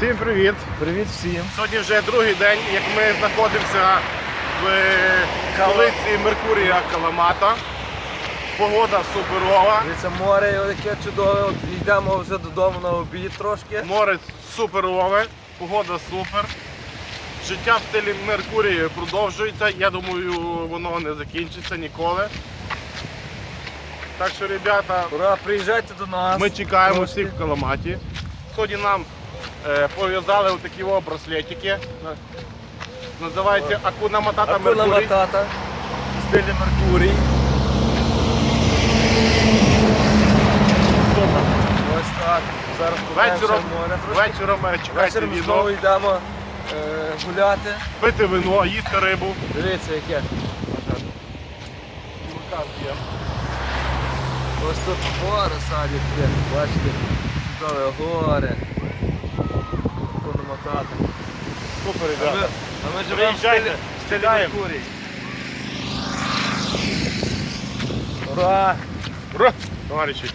Всім привіт! Привіт всім. Сьогодні вже другий день, як ми знаходимося в е, столиці Меркурія Каламата. Погода суперова, Дивіться, море яке чудове. От Йдемо вже додому на обід трошки. море суперове, погода супер. Життя в стилі Меркурії продовжується. Я думаю, воно не закінчиться ніколи. Так що, ребята, Ура, приїжджайте до нас. Ми чекаємо Трошки. всіх в Каламаті. Сьогодні нам пов'язали такі браслетики. Називається Акуна Матата Акуна Меркурій. Матата. Стилі Меркурій. Супер. Ось так. Зараз Вечором, вечором е, чекайте Вечором знову йдемо е, гуляти. пити вино, їсти рибу. Дивіться, яке. Ось тут гори садять є. Бачите, чудове гори. Матата. Супер, ребята. а ми живемо в. Меркурій. Ура! Ура, товариші.